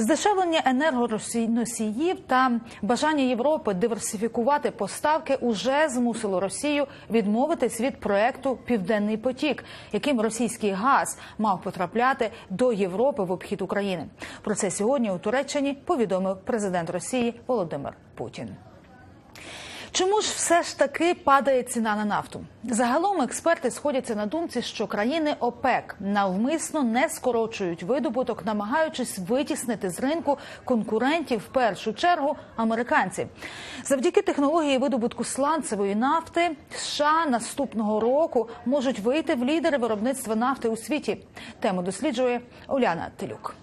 Здешевлення енергоносіїв та бажання Європи диверсифікувати поставки уже змусило Росію відмовитись від проекту Південний потік, яким російський газ мав потрапляти до Європи в обхід України. Про це сьогодні у Туреччині повідомив президент Росії Володимир Путін. Чому ж все ж таки падає ціна на нафту? Загалом експерти сходяться на думці, що країни ОПЕК навмисно не скорочують видобуток, намагаючись витіснити з ринку конкурентів в першу чергу американців. Завдяки технології видобутку сланцевої нафти США наступного року можуть вийти в лідери виробництва нафти у світі. Тему досліджує Уляна Телюк.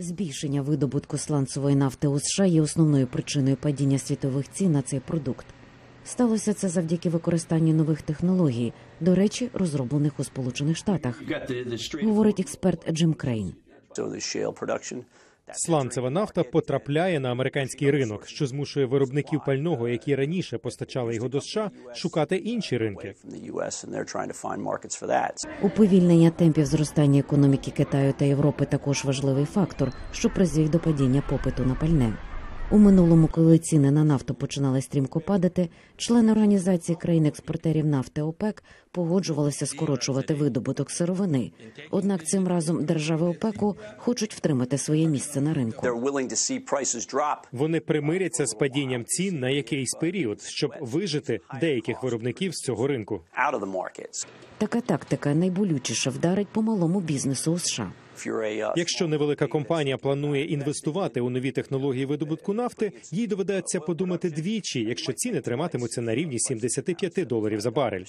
Збільшення видобутку сланцевої нафти у США є основною причиною падіння світових цін на цей продукт. Сталося це завдяки використанню нових технологій, до речі, розроблених у Сполучених Штатах, говорить експерт Джим Крейн. Сланцева нафта потрапляє на американський ринок, що змушує виробників пального, які раніше постачали його до США, шукати інші ринки. Уповільнення темпів зростання економіки Китаю та Європи також важливий фактор, що призвів до падіння попиту на пальне. У минулому, коли ціни на нафту починали стрімко падати, члени організації країн-експортерів нафти ОПЕК погоджувалися скорочувати видобуток сировини. Однак цим разом держави ОПЕКу хочуть втримати своє місце на ринку. Вони примиряться з падінням цін на якийсь період, щоб вижити деяких виробників з цього ринку. Така тактика найболючіше вдарить по малому бізнесу у США. Якщо невелика компанія планує інвестувати у нові технології видобутку нафти, їй доведеться подумати двічі, якщо ціни триматимуться на рівні 75 доларів за барель.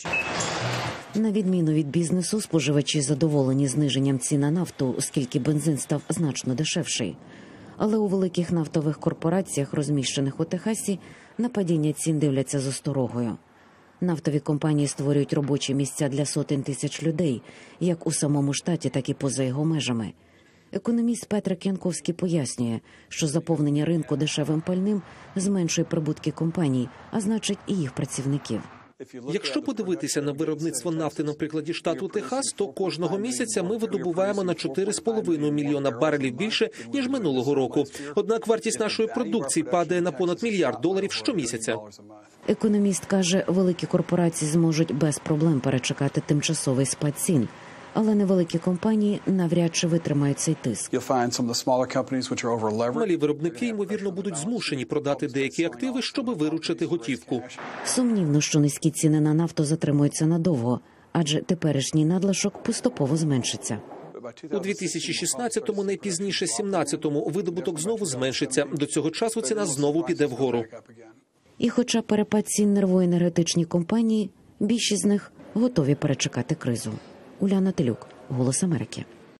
На відміну від бізнесу, споживачі задоволені зниженням цін на нафту, оскільки бензин став значно дешевший. Але у великих нафтових корпораціях, розміщених у Техасі, на падіння цін дивляться з осторогою. Нафтові компанії створюють робочі місця для сотень тисяч людей, як у самому штаті, так і поза його межами. Економіст Петра Кянковський пояснює, що заповнення ринку дешевим пальним зменшує прибутки компаній, а значить і їх працівників. Якщо подивитися на виробництво нафти на прикладі штату Техас, то кожного місяця ми видобуваємо на 4,5 мільйона барелів більше ніж минулого року. Однак вартість нашої продукції падає на понад мільярд доларів щомісяця. Економіст каже, великі корпорації зможуть без проблем перечекати тимчасовий спад цін, але невеликі компанії навряд чи витримають цей тиск. Малі виробники ймовірно будуть змушені продати деякі активи, щоб виручити готівку. Сумнівно, що низькі ціни на нафту затримуються надовго, адже теперішній надлишок поступово зменшиться. У 2016-му, найпізніше 17-му, видобуток знову зменшиться. До цього часу ціна знову піде вгору. І, хоча перепад цін нервує енергетичні компанії, більшість з них готові перечекати кризу. Уляна Телюк, Голос Америки.